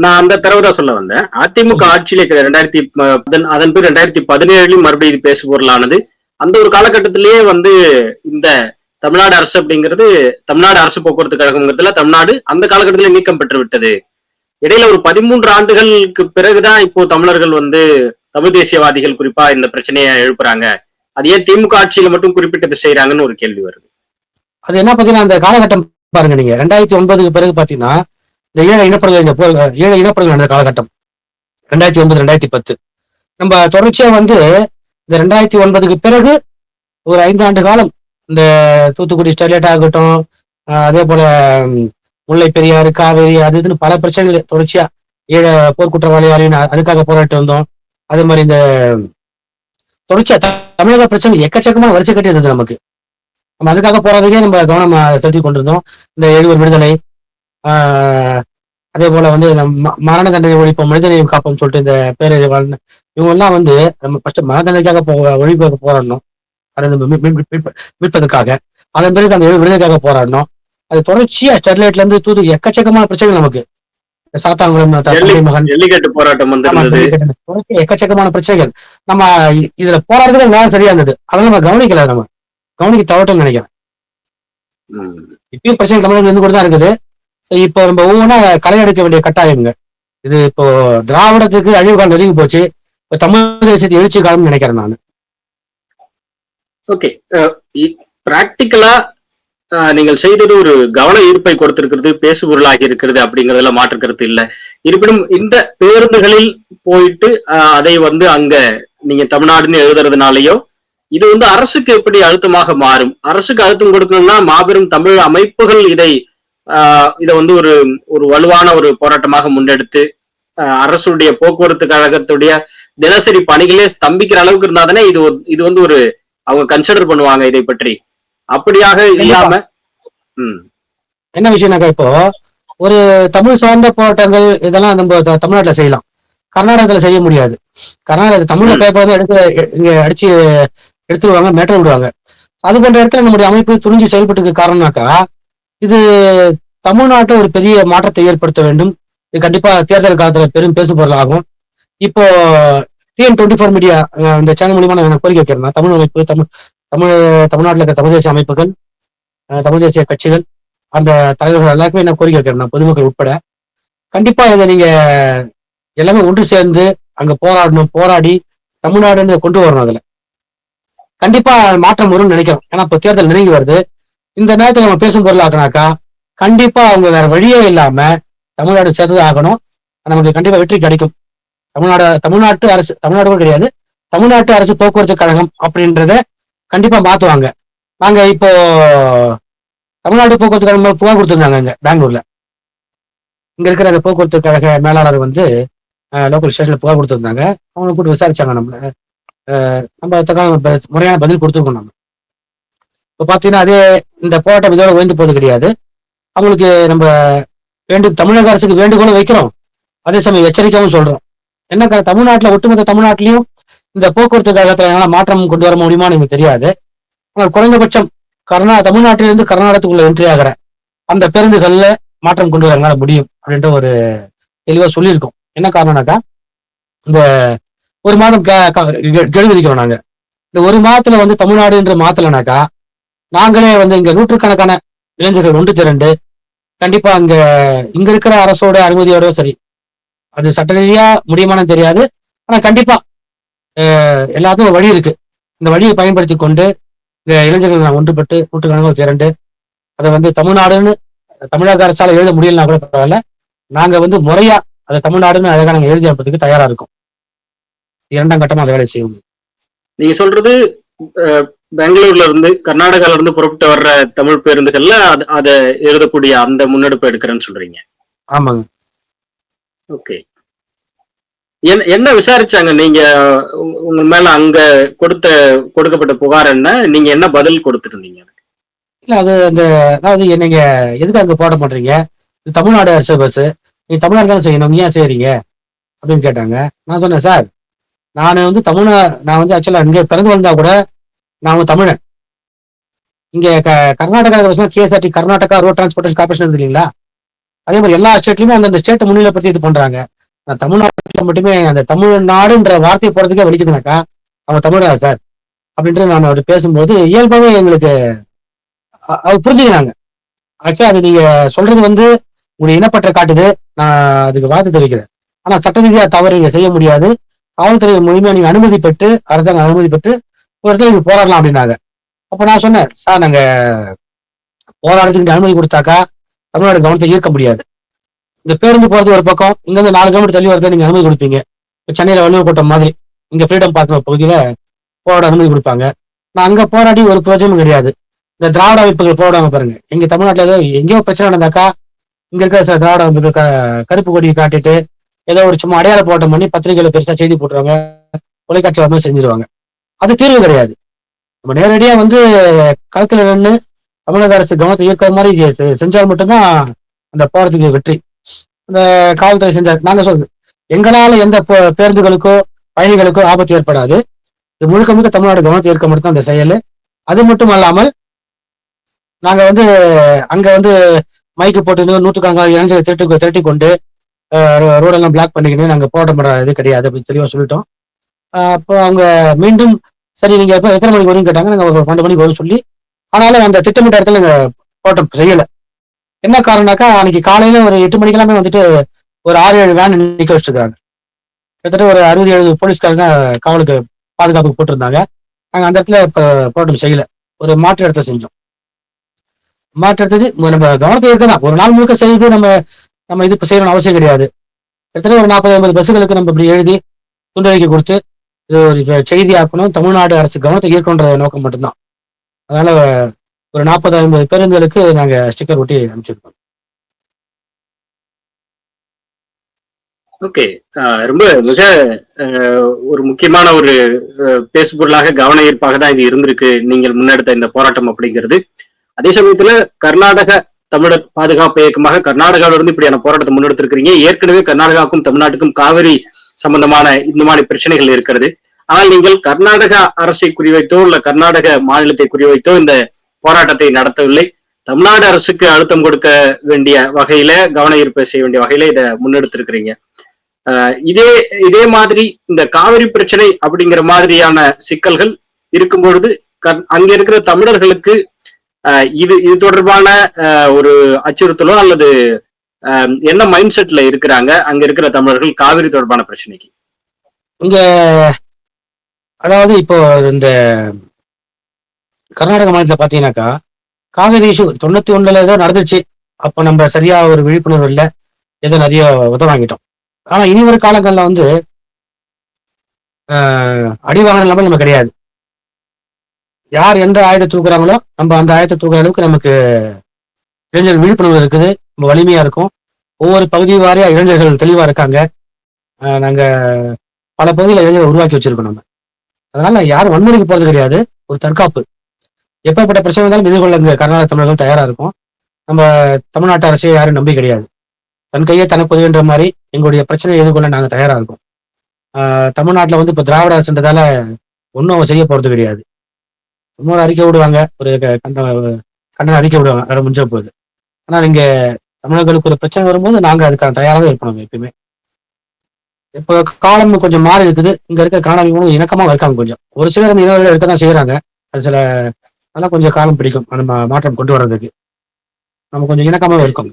நான் அந்த தரவு தான் சொல்ல வந்தேன். அதிமுக ஆட்சியில ரெண்டாயிரத்தி அதன் அதன் பிறகு ரெண்டாயிரத்தி பதினேழுலயும் மறுபடியும் இது பேசு பொருளானது. அந்த ஒரு காலகட்டத்திலேயே வந்து இந்த தமிழ்நாடு அரசு அப்படிங்கிறது தமிழ்நாடு அரசு போக்குவரத்து கழகம்ங்கிறதுல தமிழ்நாடு அந்த காலகட்டத்திலே நீக்கம் பெற்று விட்டது. இடையில ஒரு பதிமூன்று ஆண்டுகளுக்கு பிறகுதான் இப்போ தமிழர்கள் வந்து தமிழ் தேசியவாதிகள் குறிப்பா இந்த பிரச்சனையை எழுப்புறாங்க. அது ஏன் திமுக ஆட்சியில மட்டும் குறிப்பிட்டது செய்யறாங்கன்னு ஒரு கேள்வி வருது. அது என்ன பார்த்தீங்கன்னா அந்த காலகட்டம் பாருங்க நீங்க. ரெண்டாயிரத்தி ஒன்பதுக்கு பிறகு பார்த்தீங்கன்னா இந்த ஏழை இனப்படுகொலை இந்த போ- ஏழை இனப்படுகொலை நடந்த காலகட்டம். ரெண்டாயிரத்தி ஒன்பது ரெண்டாயிரத்தி பத்து. நம்ம தொடர்ச்சியா வந்து இந்த ரெண்டாயிரத்தி ஒன்பதுக்கு பிறகு ஒரு ஐந்து ஆண்டு காலம் இந்த தூத்துக்குடி ஸ்டெர்லைட் ஆகட்டும் அதே போல முல்லை பெரியாறு காவேரி அது இதுன்னு பல பிரச்சனைகள் தொடர்ச்சியா ஏழை போர்க்குற்றவாளி யாரையும் அதுக்காக போராட்டு வந்தோம். அதே மாதிரி இந்த தொடர்ச்சியா த- தமிழக பிரச்சனை எக்கச்சக்கமான வரிசை கட்டி இருந்தது நமக்கு. நம்ம அதுக்காக போறதுக்கே நம்ம கவனம் செலுத்தி கொண்டிருந்தோம். இந்த எழுவர் விடுதலை அதே போல வந்து மரண தண்டனை ஒழிப்போம் மனிதனையும் காப்போம் சொல்லிட்டு இந்த பேரறிவு வாழ்ந்த இவங்க எல்லாம் வந்து நம்ம ஃபர்ஸ்ட் மரண தண்டனைக்காக போ ஒழிப்புக்கு போராடணும். அதை நம்ம மீட்பதற்காக. அதன் பிறகு அந்த விடுதலைக்காக போராடணும். அது தொடர்ச்சியா ஸ்டெர்லைட்ல இருந்து தூது எக்கச்சக்கமான பிரச்சனைகள் நமக்கு. சாத்தாங்குளம் மகன். ஜல்லிக்கட்டு போராட்டம் எக்கச்சக்கமான பிரச்சனைகள். நம்ம இதுல போராடுறது நேரம் சரியா இருந்தது. அதெல்லாம் நம்ம கவனிக்கல நம்ம. கவனிக்க தவட்டம் நினைக்கிறேன். இப்பயும் பிரச்சனை தமிழகம் இருந்து கூட தான் இருக்குது இப்போ நம்ம ஒவ்வொன்றா களை எடுக்க வேண்டிய கட்டாயம்ங்க. இது இப்போ திராவிடத்துக்கு அழிவு காலம் நெருங்கி போச்சு. இப்போ தமிழ் தேசியத்தை எழுச்சி காலம்னு நினைக்கிறேன் நான். ஓகே. பிராக்டிக்கலா நீங்கள் செய்தது ஒரு கவன ஈர்ப்பை கொடுத்திருக்கிறது பேசுபொருளாகி இருக்கிறது அப்படிங்கறதுல மாற்று கருத்து இல்ல. இருப்பினும் இந்த பேருந்துகளில் போயிட்டு அதை வந்து அங்க நீங்க தமிழ்நாடுன்னு எழுதுறதுனாலயோ இது வந்து அரசுக்கு எப்படி அழுத்தமாக மாறும்? அரசுக்கு அழுத்தம் கொடுக்கணும்னா மாபெரும் தமிழ் அமைப்புகள் இதை இதை வந்து ஒரு ஒரு வலுவான ஒரு போராட்டமாக முன்னெடுத்து அரசுடைய போக்குவரத்து கழகத்துடைய தினசரி பணிகளே ஸ்தம்பிக்கிற அளவுக்கு இருந்தாதானே இது ஒரு- இது வந்து ஒரு அவங்க கன்சிடர் பண்ணுவாங்க இதை பற்றி. அப்படியாக இல்லாம என்ன விஷயம்னாக்கா இப்போ ஒரு தமிழ் சார்ந்த போராட்டங்கள் இதெல்லாம் நம்ம தமிழ்நாட்டுல செய்யலாம். கர்நாடகத்துல செய்ய முடியாது. கர்நாடக தமிழ்ல. பேப்பர் வந்து எடுத்து இங்க அடிச்சு எடுத்துருவாங்க மேட்டர் விடுவாங்க. அது போன்ற இடத்துல நம்முடைய அமைப்பு துணிஞ்சு செயல்பட்டுக்கு காரணம்னாக்கா இது தமிழ்நாட்டை ஒரு பெரிய மாற்றத்தை ஏற்படுத்த வேண்டும். இது கண்டிப்பா தேர்தல் காலத்துல பெரும் பேசு பொருளாகும் இப்போ டிஎன் டுவெண்ட்டி ஃபோர் மீடியா இந்த சேனல் மூலியமா நான் கோரிக்கை வைக்கிறேன். தமிழ் அமைப்பு தமிழ் தமிழ் தமிழ்நாட்டில் இருக்க தமிழ் தேசிய அமைப்புகள் தமிழ் தேசிய கட்சிகள் அந்த தலைவர்கள் எல்லாருக்குமே என்ன கோரிக்கை வைக்கிறேன். நான் பொதுமக்கள் உட்பட. கண்டிப்பா இதை நீங்க எல்லாமே ஒன்று சேர்ந்து அங்க போராடணும் போராடி தமிழ்நாடுன்னு கொண்டு வரணும் அதுல. கண்டிப்பா மாற்றம் வரும்னு நினைக்கிறோம். ஏன்னா இப்போ தேர்தல் நெருங்கி வருது. இந்த நேரத்தில் நம்ம பேசும் பொருளாக்குனாக்கா கண்டிப்பா அவங்க வேற வழியே இல்லாம தமிழ்நாடு சேர்ந்து ஆகணும். நமக்கு கண்டிப்பா வெற்றி கிடைக்கும். தமிழ்நாடு தமிழ்நாட்டு அரசு தமிழ்நாடு கூட கிடையாது. தமிழ்நாட்டு அரசு போக்குவரத்து கழகம் அப்படின்றத கண்டிப்பா மாத்துவாங்க. நாங்க இப்போ தமிழ்நாடு போக்குவரத்து கழகம் புகார் கொடுத்துருந்தாங்க இங்க பெங்களூர்ல. இங்க இருக்கிற அந்த போக்குவரத்து கழக மேலாளர் வந்து லோக்கல் ஸ்டேஷன்ல புகார் கொடுத்துருந்தாங்க. அவங்க கூட்டு விசாரிச்சாங்க நம்மள. நம்ம அதுக்கான முறையான பதில் கொடுத்துருக்கோம் நம்ம. இப்போ பார்த்தீங்கன்னா அதே இந்த போராட்டம் இதோட ஓய்ந்து போவது கிடையாது. அவங்களுக்கு நம்ம வேண்டு தமிழக அரசுக்கு வேண்டுகோளும் வைக்கிறோம். அதே சமயம் எச்சரிக்கையும் சொல்கிறோம் என்ன க- ஒட்டுமொத்த தமிழ்நாட்டிலையும் இந்த போக்குவரத்து கழகத்தில் என்னால் மாற்றம் கொண்டு வர முடியுமான்னு எனக்கு தெரியாது. ஆனால் குறைந்தபட்சம் கர்நா தமிழ்நாட்டிலிருந்து கர்நாடகத்துக்குள்ள என்ட்ரி ஆகிற அந்த பேருந்துகளில் மாற்றம் கொண்டு வர முடியும் அப்படின்ற ஒரு தெளிவாக சொல்லியிருக்கோம். என்ன காரணம்னாக்கா இந்த ஒரு மாதம் கெ- க- கெடு விதிக்கிறோம் நாங்க. இந்த ஒரு மாதத்துல வந்து தமிழ்நாடு என்று மாத்தலைனாக்கா நாங்களே வந்து இங்க நூற்றுக்கணக்கான இளைஞர்கள் ஒன்று திரண்டு கண்டிப்பா அங்க இங்க இருக்கிற அரசோட அனுமதியோட சரி அது சட்ட ரீதியா முடியுமானு தெரியாது. ஆனா கண்டிப்பா எல்லாத்துக்கும் ஒரு வழி இருக்கு. இந்த வழியை பயன்படுத்தி கொண்டு இந்த இளைஞர்கள் நான் ஒன்றுபட்டு நூற்றுக்கணக்கான திரண்டு அதை வந்து தமிழ்நாடுன்னு தமிழக அரசால எழுத முடியலன்னா கூட பரவாயில்ல. நாங்க வந்து முறையா அதை தமிழ்நாடுன்னு அழகா நாங்க எழுதி அனுப்புறதுக்கு தயாரா இருக்கும். இரண்டாம் கட்டமா அந்த வேலையை செய்வோம் நீங்க சொல்றது பெங்களூர்ல இருந்து கர்நாடகால இருந்து புறப்பட்டு வர்ற தமிழ் பேருந்துகள்ல அது- அதை எழுதக்கூடிய அந்த முன்னெடுப்பு எடுக்கிறேன்னு சொல்றீங்க. ஆமாங்க. ஓகே. என்ன என்ன விசாரிச்சாங்க? நீங்க உங்க- மேல அங்க கொடுத்த கொடுக்கப்பட்ட புகார் என்ன? நீங்க என்ன பதில் கொடுத்துருந்தீங்க இல்ல அது அந்த அதாவது நீங்க எதுக்கு அங்க போட மாட்டீங்க தமிழ்நாடு அரசு பஸ் நீங்க தமிழ்நாடு தான் செய்யணும். ஏன் செய்றீங்க அப்படின்னு கேட்டாங்க. நான் சொன்னேன் சார் நான் வந்து தமிழ நான் வந்து ஆக்சுவலா இங்க பிறந்து வந்தா கூட நான் வந்து தமிழன். இங்க க- Karnataka KSRT Karnataka road transportation corporation இல்லைங்களா? அதே மாதிரி எல்லா ஸ்டேட்லயுமே அந்தந்த ஸ்டேட்டை முன்னிலைப்படுத்தி இது பண்றாங்க. நான் தமிழ்நாட்டில் மட்டுமே அந்த தமிழ்நாடுன்ற வார்த்தை போறதுக்கே வலிக்குதுனாக்கா அவங்க தமிழா சார் அப்படின்ட்டு நான் அவர் பேசும்போது இயல்பாகவே எங்களுக்கு அவர் புரிஞ்சுக்கிறாங்க ஆக்சுவலா அது நீங்க சொல்றது வந்து உங்களுடைய இனப்பற்ற காட்டுது. நான் அதுக்கு வாழ்த்து தெரிவிக்கிறேன். ஆனா சட்ட ரீதியா தவறு நீங்க செய்ய முடியாது. காவல்துறை மூலியமா நீங்க அனுமதி பெற்று அரசாங்கம் அனுமதி பெற்று ஒரு இடத்துல நீங்க போராடலாம் அப்படின்னாங்க. அப்ப நான் சொன்னேன் சார் நாங்க போராட்டத்துக்கு அனுமதி கொடுத்தாக்கா தமிழ்நாடு கவனத்தை ஈர்க்க முடியாது. இந்த பேருந்து போறது ஒரு பக்கம் இங்க இருந்து நாலு கிலோமீட்டர் தள்ளி வரதை நீங்க அனுமதி கொடுப்பீங்க. இப்ப சென்னையில வள்ளுவர் கூட்டம் மாதிரி இங்க ஃப்ரீடம் பார்க்கிற பகுதியில போராட அனுமதி கொடுப்பாங்க. நான் அங்க போராடி ஒரு பிரயோஜனமும் கிடையாது. இந்த திராவிட அமைப்புகள் போராடாம பாருங்க. எங்க தமிழ்நாட்டுல ஏதோ எங்கேயோ பிரச்சனை நடந்தாக்கா இங்க இருக்கிற சில திராவிட அமைப்புகள் க- கருப்பு கொடியை காட்டிட்டு ஏதோ ஒரு சும்மா அடையாள போட்டம் பண்ணி பத்திரிகையில பெருசா செய்தி போட்டுருவாங்க தொலைக்காட்சி வரமே செஞ்சிருவாங்க. அது தீர்வு கிடையாது. நம்ம நேரடியா வந்து களத்துல நின்று தமிழக அரசு கவனத்தை ஈர்க்கிற மாதிரி செஞ்சால் மட்டும்தான் அந்த போராட்டத்துக்கு வெற்றி. அந்த காவல்துறை செஞ்சார் நாங்க சொல்றது எங்களால எந்த பேருந்துகளுக்கோ பயணிகளுக்கோ ஆபத்து ஏற்படாது. இது முழுக்க முழுக்க தமிழ்நாடு கவனத்தை ஏற்க மட்டும் அந்த செயல். அது மட்டும் அல்லாமல் நாங்க வந்து அங்க வந்து மைக்கு போட்டு நூற்றுக்கணக்கான இளைஞர்களை திரட்டி திரட்டி கொண்டு ரோடெல்லாம் பிளாக் பண்ணிக்கிட்டு நாங்கள் போராட்டம் பண்ற இது கிடையாது அப்படின்னு தெளிவாக சொல்லிட்டோம். அப்போ அவங்க மீண்டும் சரி நீங்கள் எப்போ எத்தனை மணிக்கு வரும்னு கேட்டாங்க. நாங்கள் ஒரு பன்னெண்டு மணிக்கு வரும் சொல்லி ஆனாலும் அந்த திட்டமிட்ட இடத்துல நாங்கள் போராட்டம் செய்யலை. என்ன காரணம்னாக்கா அன்னைக்கு காலையில் ஒரு எட்டு மணிக்கெல்லாமே வந்துட்டு ஒரு ஆறு ஏழு வேன் நிற்க வச்சுருக்காங்க. கிட்டத்தட்ட ஒரு அறுபது எழுபது போலீஸ்காரங்க காவலுக்கு பாதுகாப்பு போட்டிருந்தாங்க. நாங்கள் அந்த இடத்துல இப்போ போராட்டம் செய்யலை. ஒரு மாற்று இடத்துல செஞ்சோம். மாற்று இடத்துக்கு நம்ம கவனத்தை இருக்கதான் ஒரு நாள் முழுக்க செய்து நம்ம நம்ம இது இப்போ செய்யணும்னு அவசியம் கிடையாது. எத்தனை ஒரு நாற்பது ஐம்பது பஸ்ஸுகளுக்கு நம்ம இப்படி எழுதி துண்டறிக்கை கொடுத்து இது ஒரு செய்தி ஆக்கணும். தமிழ்நாடு அரசு கவனத்தை ஈர்க்கணுன்ற நோக்கம் மட்டும்தான். அதனால ஒரு நாற்பது ஐம்பது பேருந்துகளுக்கு நாங்கள் ஸ்டிக்கர் ஒட்டி அனுப்பிச்சிருக்கோம். ஓகே. ரொம்ப மிக ஒரு முக்கியமான ஒரு பேசுபொருளாக கவன ஈர்ப்பாக தான் இது இருந்திருக்கு. நீங்கள் முன்னெடுத்த இந்த போராட்டம் அப்படிங்கிறது. அதே சமயத்துல கர்நாடக தமிழர் பாதுகாப்பு இயக்கமாக கர்நாடகாவில இருந்து இப்படியான போராட்டத்தை முன்னெடுத்திருக்கிறீங்க. ஏற்கனவே கர்நாடகாவுக்கும் தமிழ்நாட்டுக்கும் காவிரி சம்பந்தமான இந்த மாதிரி பிரச்சனைகள் இருக்கிறது. ஆனால் நீங்கள் கர்நாடக அரசை குறிவைத்தோ இல்ல கர்நாடக மாநிலத்தை குறிவைத்தோ இந்த போராட்டத்தை நடத்தவில்லை. தமிழ்நாடு அரசுக்கு அழுத்தம் கொடுக்க வேண்டிய வகையில கவன ஈர்ப்பு செய்ய வேண்டிய வகையில இதை முன்னெடுத்திருக்கிறீங்க. இதே இதே மாதிரி இந்த காவிரி பிரச்சனை அப்படிங்கிற மாதிரியான சிக்கல்கள் இருக்கும் பொழுது கர்- அங்க இருக்கிற தமிழர்களுக்கு இது இது தொடர்பான ஒரு அச்சுறுத்தலோ அல்லது என்ன மைண்ட் செட்ல இருக்கிறாங்க? அங்க இருக்கிற தமிழர்கள் காவிரி தொடர்பான பிரச்சனைக்கு. இங்க அதாவது இப்போ இந்த கர்நாடக மாநிலத்தில் பார்த்தீங்கன்னாக்கா காவிரி இஷ்யூ தொண்ணூத்தி ஒண்ணுல ஏதோ நடந்துச்சு. அப்போ நம்ம சரியா ஒரு விழிப்புணர்வு இல்லை. ஏதோ நிறைய உதவாங்கிட்டோம் வாங்கிட்டோம். ஆனா இனி வரும் காலங்களில் வந்து அடிவாகனம் இல்லாமல் நம்ம கிடையாது. யார் எந்த ஆயுதத்தை தூக்குறாங்களோ நம்ம அந்த ஆயத்தை தூக்குற அளவுக்கு நமக்கு இளைஞர்கள் விழிப்புணர்வு இருக்குது. நம்ம வலிமையா இருக்கும். ஒவ்வொரு பகுதி வாரியா இளைஞர்கள் தெளிவா இருக்காங்க. நாங்க பல பகுதியில் இளைஞர்கள் உருவாக்கி வச்சிருக்கோம் நம்ம. அதனால யாரும் வன்முறைக்கு போறது கிடையாது. ஒரு தற்காப்பு. எப்பேற்பட்ட பிரச்சனை இருந்தாலும் எதிர்கொள்ள இந்த கர்நாடக தமிழர்கள் தயாரா இருக்கும். நம்ம தமிழ்நாட்டு அரசை யாரும் நம்பி கிடையாது. தன் கையே தனக்கு உதவின்ற மாதிரி எங்களுடைய பிரச்சனையை எதிர்கொள்ள நாங்கள் தயாரா இருக்கோம். தமிழ்நாட்டில் வந்து இப்போ திராவிட அரசுன்றதால ஒன்றும் அவங்க செய்ய போறது கிடையாது. இன்னொரு அறிக்கை விடுவாங்க. ஒரு கண்ட கண்டன அறிக்கை விடுவாங்க. வேற முடிஞ்ச போகுது ஆனால் நீங்க தமிழர்களுக்கு ஒரு பிரச்சனை வரும்போது நாங்க அதுக்கான தயாராக இருப்போம் எப்பயுமே. இப்போ காலம் கொஞ்சம் மாறி இருக்குது. இங்க இருக்க காணொலிகளும் இணக்கமா இருக்காங்க கொஞ்சம். ஒரு சிலர் இனவர்கள் இருக்க தான் செய்யறாங்க அது சில அதெல்லாம் கொஞ்சம் காலம் பிடிக்கும். நம்ம மாற்றம் கொண்டு வர்றதுக்கு. நம்ம கொஞ்சம் இணக்கமா இருக்கோம்.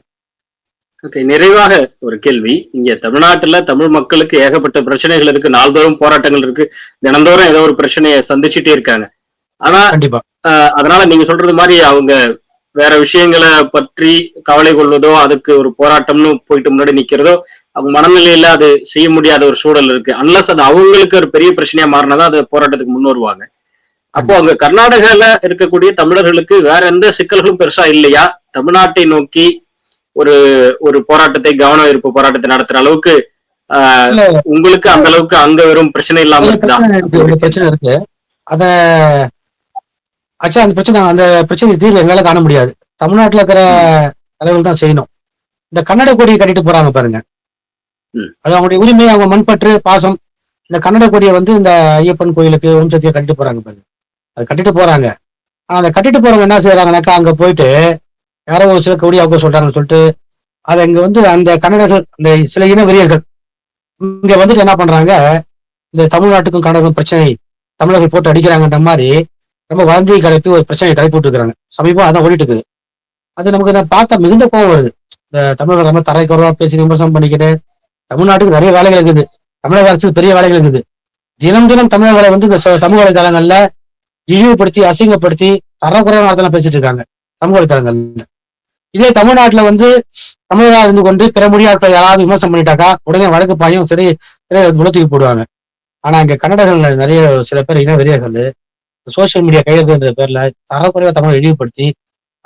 ஓகே நிறைவாக ஒரு கேள்வி. இங்க தமிழ்நாட்டுல தமிழ் மக்களுக்கு ஏகப்பட்ட பிரச்சனைகள் இருக்கு. நாள்தோறும் போராட்டங்கள் இருக்கு. தினந்தோறும் ஏதோ ஒரு பிரச்சனையை சந்திச்சுட்டே இருக்காங்க. ஆனா கண்டிப்பா. அதனால நீங்க சொல்றது மாதிரி அவங்க வேற விஷயங்களை பற்றி கவலை கொள்வதோ அதுக்கு ஒரு போராட்டம்னு போயிட்டு முன்னாடி நிக்கிறதோ அவங்க மனநிலையில அது செய்ய முடியாத ஒரு சூழல் இருக்கு. அன்லஸ் அது அவங்களுக்கு ஒரு பெரிய பிரச்சனையா மாறினதா அது போராட்டத்துக்கு முன் வருவாங்க. அப்போ அங்க கர்நாடகால இருக்கக்கூடிய தமிழர்களுக்கு வேற எந்த சிக்கல்களும் பெருசா இல்லையா? தமிழ்நாட்டை நோக்கி ஒரு ஒரு போராட்டத்தை கவன ஈர்ப்பு போராட்டத்தை நடத்துற அளவுக்கு உங்களுக்கு அந்த அளவுக்கு அங்க வெறும் பிரச்சனை இல்லாம இருக்குதா? பிரச்சனை இருக்கு. அத ஆக்சுவலா அந்த பிரச்சனை அந்த பிரச்சனை தீர்வு எங்களால காண முடியாது. தமிழ்நாட்டுல இருக்கிற தலைவர்கள் தான் செய்யணும். இந்த கன்னட கொடியை கட்டிட்டு போறாங்க பாருங்க. அது அவங்களுடைய உரிமை அவங்க மண்பற்று பாசம். இந்த கன்னட கொடியை வந்து இந்த ஐயப்பன் கோயிலுக்கு ஓம் சக்தியை கட்டிட்டு போறாங்க பாருங்க. அது கட்டிட்டு போறாங்க. ஆனா அதை கட்டிட்டு போறவங்க என்ன செய்யறாங்கனாக்கா அங்க போயிட்டு யாரோ ஒரு சில கொடி அவங்க சொல்றாங்கன்னு சொல்லிட்டு அதை இங்க வந்து அந்த கன்னடர்கள் அந்த சில இன வெறியர்கள் இங்க வந்துட்டு என்ன பண்றாங்க? இந்த தமிழ்நாட்டுக்கும் கன்னடக்கும் பிரச்சனை தமிழர்கள் போட்டு அடிக்கிறாங்கன்ற மாதிரி ரொம்ப வதந்தியை கலப்பி ஒரு பிரச்சனையை கிளப்பி விட்டுருக்காங்க சமீபம் அதான் ஓடிட்டு இருக்குது. அது நமக்கு நான் பார்த்தா மிகுந்த கோவம் வருது. இந்த தமிழர்கள் ரொம்ப தரை குறவா பேசி விமர்சனம் பண்ணிக்கிட்டு தமிழ்நாட்டுக்கு நிறைய வேலைகள் இருக்குது. தமிழக அரசுக்கு பெரிய வேலைகள் இருக்குது. தினம் தினம் தமிழர்களை வந்து இந்த ச- சமூக வலைதளங்கள்ல இழிவுபடுத்தி அசிங்கப்படுத்தி தரக்குறைவான வார்த்தைலாம் பேசிட்டு இருக்காங்க. சமூக வலைதளங்கள்ல இதே தமிழ்நாட்டுல வந்து தமிழகா இருந்து கொண்டு பிற மொழியாட்கள் யாராவது விமர்சனம் பண்ணிட்டாக்கா உடனே வழக்கு பாயும் சரி முளத்துக்கு போடுவாங்க. ஆனா இங்க கன்னடர்கள் நிறைய சில பேர் இன வெறியர்கள். சோசியல் மீடியா கையெழுத்துன்ற பேர்ல தரக்குறைவா தமிழை இழிவுபடுத்தி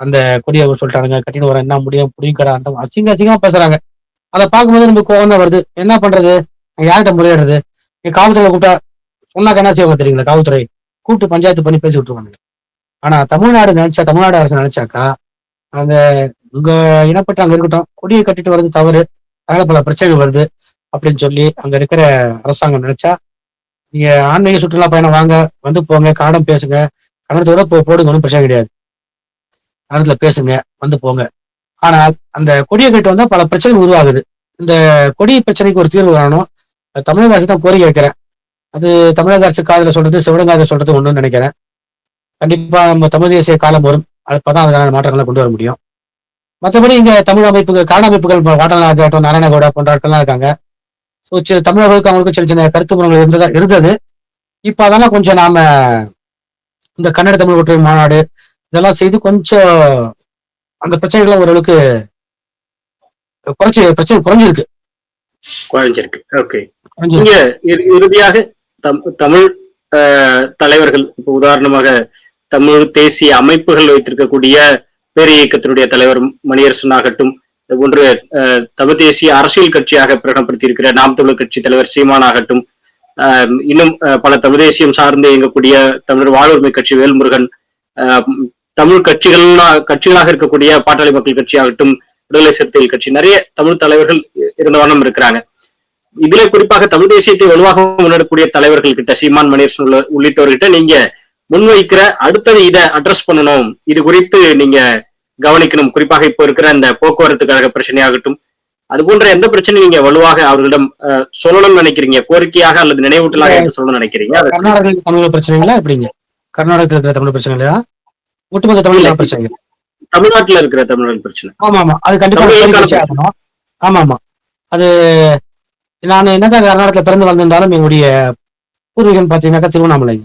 அந்த கொடியை சொல்லிட்டாங்க கட்டிட்டு வர என்ன முடியும் புடிங்கடா அந்த அசிங்க அசிங்கமா பேசுறாங்க. அதை பார்க்கும்போது நமக்கு கோவம் தான் வருது. என்ன பண்றது? யார்கிட்ட முறையிடுறது? நீ காவல்துறை கூப்பிட்டா சொன்னாக்க என்ன செய்வாங்க தெரியுங்களா? காவல்துறை கூப்பிட்டு பஞ்சாயத்து பண்ணி பேசி விட்டுருவாங்க ஆனா தமிழ்நாடு நினைச்சா தமிழ்நாடு அரசு நினைச்சாக்கா அந்த உங்க இனப்பட்டு அங்க இருக்கட்டும் கொடியை கட்டிட்டு வர்றது தவறு. அதனால பல பிரச்சனைகள் வருது அப்படின்னு சொல்லி அங்க இருக்கிற அரசாங்கம் நினைச்சா நீங்க ஆன்மீக சுற்றுலா பயணம் வாங்க வந்து போங்க கன்னடம் பேசுங்க. கன்னடத்தோட போ போடுங்க ஒன்றும் பிரச்சனை கிடையாது. கன்னடத்துல பேசுங்க வந்து போங்க. ஆனால் அந்த கொடியை கட்டு வந்தால் பல பிரச்சனைகள் உருவாகுது. இந்த கொடி பிரச்சனைக்கு ஒரு தீர்வு காணணும். தமிழக அரசு தான் கோரிக்கை வைக்கிறேன். அது தமிழக அரசு காதல சொல்றது சிவடங்காத சொல்றது ஒன்றுன்னு நினைக்கிறேன். கண்டிப்பா நம்ம தமிழ் தேசிய காலம் வரும். அப்பதான் அதுக்கான மாற்றங்களை கொண்டு வர முடியும். மற்றபடி இங்க தமிழ் அமைப்புகள் காண அமைப்புகள் வாட்டநாஜாட்டம் நாராயணகவுடா போன்ற ஆட்கள்லாம் இருக்காங்க. ஸோ தமிழர்களுக்கு அவங்களுக்கு சின்ன சின்ன கருத்து முறைகள் இருந்ததா இருந்தது. இப்போ அதெல்லாம் கொஞ்சம் நாம இந்த கன்னட தமிழ் ஒற்றை மாநாடு இதெல்லாம் செய்து கொஞ்சம் அந்த பிரச்சனைகள் ஓரளவுக்கு குறைச்சி பிரச்சனை குறைஞ்சிருக்கு. குறைஞ்சிருக்கு. ஓகே. இறு- இறுதியாக தம்- தமிழ் தலைவர்கள் இப்போ உதாரணமாக தமிழ் தேசிய அமைப்புகள் வைத்திருக்கக்கூடிய பேர் இயக்கத்தினுடைய தலைவர் மணியரசன் ஆகட்டும் ஒன்று தமிழ் தேசிய அரசியல் கட்சியாக பிரகடனப்படுத்தியிருக்கிற நாம் தமிழர் கட்சி தலைவர் சீமான் ஆகட்டும் இன்னும் அஹ், பல தமிழ் தேசியம் சார்ந்து இயங்கக்கூடிய தமிழர் வாழ்வுரிமை கட்சி வேல்முருகன் தமிழ் கட்சிகளா கட்சிகளாக இருக்கக்கூடிய பாட்டாளி மக்கள் கட்சி ஆகட்டும் விடுதலை சிறுத்தைகள் கட்சி நிறைய தமிழ் தலைவர்கள் இருந்த வண்ணம் இருக்கிறாங்க. இதுல குறிப்பாக தமிழ் தேசியத்தை வலுவாக முன்னெடுக்கக்கூடிய தலைவர்கள் கிட்ட சீமான் மணியரசன் உள்ள- உள்ளிட்டவர்கிட்ட நீங்க முன்வைக்கிற அடுத்தது இதை அட்ரஸ் பண்ணணும். இது குறித்து நீங்க கவனிக்கணும். குறிப்பாக இப்போ இருக்கிற இந்த போக்குவரத்து கழக பிரச்சனையாகட்டும் அது போன்ற எந்த பிரச்சனையும் நீங்க வலுவாக அவர்களிடம் சொல்லணும்னு நினைக்கிறீங்க? கோரிக்கையாக அல்லது நினைவூட்டலாக எடுத்து சொல்லணும்னு நினைக்கிறீங்க? அது கர்நாடக தமிழ் பிரச்சனைகளா எப்படிங்க? கர்நாடகத்தில் இருக்கிற தமிழ் பிரச்சனைகளா? ஒட்டுமொத்த இல்ல. தமிழ் பிரச்சனைகள். தமிழ்நாட்டுல இருக்கிற தமிழர்கள் பிரச்சனை. ஆமா ஆமா அது கண்டிப்பா ஆமா ஆமா அது நான் என்னதான் கர்நாடகத்துல பிறந்து வளர்ந்திருந்தாலும் எங்களுடைய பூர்வீகம் பாத்தீங்கன்னாக்கா திருவண்ணாமலை.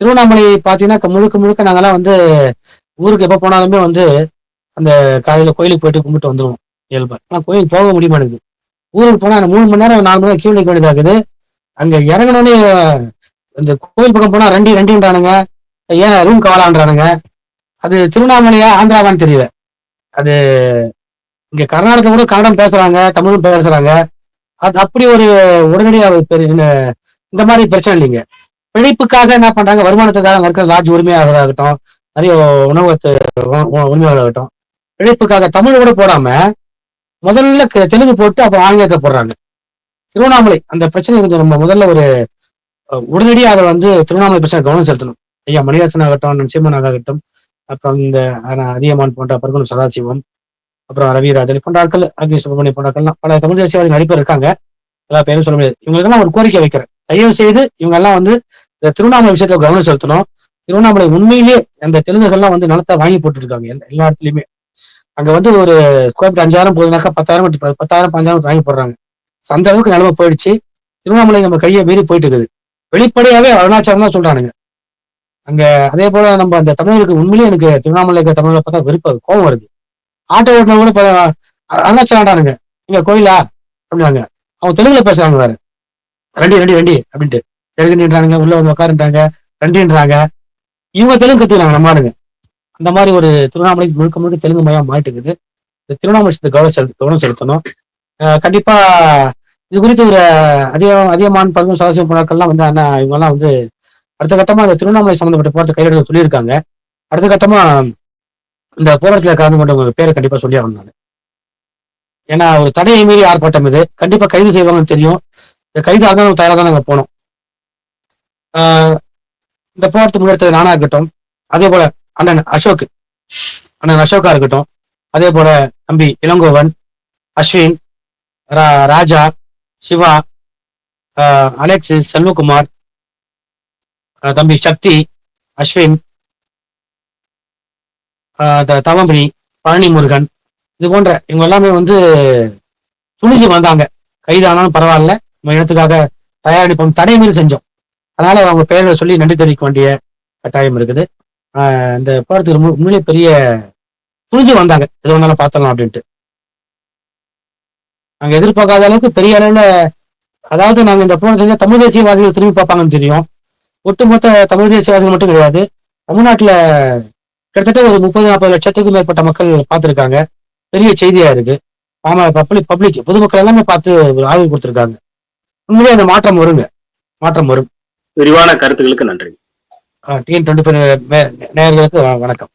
திருவண்ணாமலை பாத்தீங்கன்னா முழுக்க முழுக்க நாங்கெல்லாம் வந்து ஊருக்கு எப்ப போனாலுமே வந்து அந்த காலையில கோயிலுக்கு போயிட்டு கும்பிட்டு வந்துடுவோம் இயல்பா. ஆனா கோயில் போக முடிய ஊருக்கு போனா அந்த மூணு மணி நேரம் நாலு மணி நேரம் கியூ நிற்க வேண்டியதா இருக்குது அங்க இறங்கணும்னே இந்த கோயில் பக்கம் போனா ரெண்டி ரெண்டின்றானுங்க. ஏன் ரூம் கவலான்றானுங்க. அது திருவண்ணாமலையா ஆந்திராவான்னு தெரியல. அது இங்க கர்நாடகா கூட கன்னடம் பேசுறாங்க தமிழும் பேசுறாங்க. அது அப்படி ஒரு உடனடியாக இந்த மாதிரி பிரச்சனை இல்லைங்க. பிழைப்புக்காக என்ன பண்றாங்க? வருமானத்துக்காக அங்க இருக்கிற லாட்ஜ் உரிமையாளராகட்டும் நிறைய உணவு உ- உ- உரிமையாளராகட்டும் இழைப்புக்காக தமிழ் கூட போடாம முதல்ல க- தெலுங்கு போட்டு அப்புறம் ஆங்கிலத்தை போடுறாங்க. திருவண்ணாமலை அந்த பிரச்சனை கொஞ்சம் நம்ம முதல்ல ஒரு உடனடியாக அதை வந்து திருவண்ணாமலை பிரச்சனை கவனம் செலுத்தணும். ஐயா மணிதாசன் ஆகட்டும் நரசிம்மன் ஆகட்டும் அப்புறம் இந்த அதியமான் போன்ற பருகுணம் சதாசிவம் அப்புறம் ரவிராஜன் போன்ற ஆட்கள் அக்னி சுப்பிரமணியம் போன்ற ஆட்கள்லாம் பல தமிழ் தேசியவாதி நிறைய இருக்காங்க. எல்லா பேரும் சொல்ல முடியாது. இவங்களுக்கெல்லாம் ஒரு கோரிக்கை வைக்கிறேன். தயவு செய்து இவங்க எல்லாம் வந்து இந்த திருவண்ணாமலை விஷயத்துல கவனம் செலுத்தணும். திருவண்ணாமலை உண்மையிலேயே அந்த தெலுங்குகள்லாம் வந்து நிலத்தை வாங்கி போட்டுருக்காங்க. எல்லா- எல்லா இடத்துலயுமே. அங்க வந்து ஒரு ஸ்கொயர் ஃபீட் அஞ்சாயிரம் போகுதுனாக்கா பத்தாயிரம் பத்தாயிரம் பஞ்சாயிரம் வாங்கி போடுறாங்க. அந்த அளவுக்கு நிலைமை போயிடுச்சு. திருவண்ணாமலை நம்ம கையை மீறி போயிட்டு இருக்குது. வெளிப்படையாவே அருணாச்சலம் தான் சொல்றானுங்க. அங்க அதே போல நம்ம அந்த தமிழருக்கு உண்மையிலேயே எனக்கு திருவண்ணாமலை இருக்கிற தமிழை பார்த்தா வெறுப்பு கோவம் வருது. ஆட்டோ ஓட்டினா கூட அருணாச்சலாண்டானுங்க இங்க கோயிலா? அப்படின்னாங்க. அவங்க தெலுங்குல பேசுறாங்க வேற. ரெண்டி ரெண்டி ரெண்டி அப்படின்ட்டு. தெலுங்குன்றானுங்க உள்ள வந்து உட்காருன்றாங்க ரெண்டின்றாங்க. இவங்க தெலுங்கு கத்துக்கிறாங்க நம்ம ஆளுங்க. அந்த மாதிரி ஒரு திருவண்ணாமலை முழுக்க முழுக்க தெலுங்கு மயம் மாறிட்டு இருக்குது. இந்த திருவண்ணாமலை விஷயத்துக்கு கவனம் செலுத்த கவனம் செலுத்தணும். கண்டிப்பா இது குறித்து ஒரு அதிக அதிகமான பருவம் சதவீதம் புறாக்கள்லாம் வந்து அண்ணா இவங்கெல்லாம் வந்து அடுத்த கட்டமா இந்த திருவண்ணாமலை சம்பந்தப்பட்ட போராட்ட கையெழுத்து சொல்லியிருக்காங்க. அடுத்த கட்டமா இந்த போராட்டத்தில் கலந்து கொண்டவங்க பேரை கண்டிப்பா சொல்லி ஆகணும் நான். ஏன்னா ஒரு தடையை மீறி ஆர்ப்பாட்டம் இது. கண்டிப்பா கைது செய்வாங்கன்னு தெரியும். இந்த கைது ஆகணும் தயாராக தான் நாங்கள் போனோம். இந்த போராட்டத்தை முன்னெடுத்தது நானா இருக்கட்டும். அதே போல அண்ணன் அசோக். அண்ணன் அசோகா இருக்கட்டும். அதே போல தம்பி இளங்கோவன் அஸ்வின் ரா- ராஜா சிவா அலெக்ஸ் செல்வகுமார் தம்பி சக்தி அஸ்வின் ஆஹ் த- பழனி முருகன் இது போன்ற இவங்க எல்லாமே வந்து துணிஞ்சு வந்தாங்க. கைதானாலும் பரவாயில்ல. நம்ம இனத்துக்காக தயாரிப்போம் தடை மீறி செஞ்சோம். அதனால அவங்க பெயரை சொல்லி நன்றி தெரிவிக்க வேண்டிய கட்டாயம் இருக்குது. இந்த போராட்டத்துக்கு முன்னாடி பெரிய துணிஞ்சு வந்தாங்க. எது வந்தாலும் பார்த்தலாம் அப்படின்ட்டு. நாங்க எதிர்பார்க்காத அளவுக்கு பெரிய அளவுல அதாவது நாங்க இந்த போராட்டத்தை தமிழ் தேசியவாதிகள் திரும்பி பார்ப்பாங்கன்னு தெரியும். ஒட்டுமொத்த தமிழ் தேசியவாதிகள் மட்டும் கிடையாது. தமிழ்நாட்டுல கிட்டத்தட்ட ஒரு முப்பது நாற்பது லட்சத்துக்கும் மேற்பட்ட மக்கள் பார்த்துருக்காங்க. பெரிய செய்தியா இருக்கு. ஆமா பப்ளிக் பப்ளிக் பொதுமக்கள் எல்லாமே பார்த்து ஒரு ஆதரவு கொடுத்துருக்காங்க. உண்மையிலேயே அந்த மாற்றம் வருங்க. மாற்றம் வரும். விரிவான கருத்துக்களுக்கு நன்றி. டிஎன் டுவெண்ட்டி நேயர்களுக்கு வணக்கம்.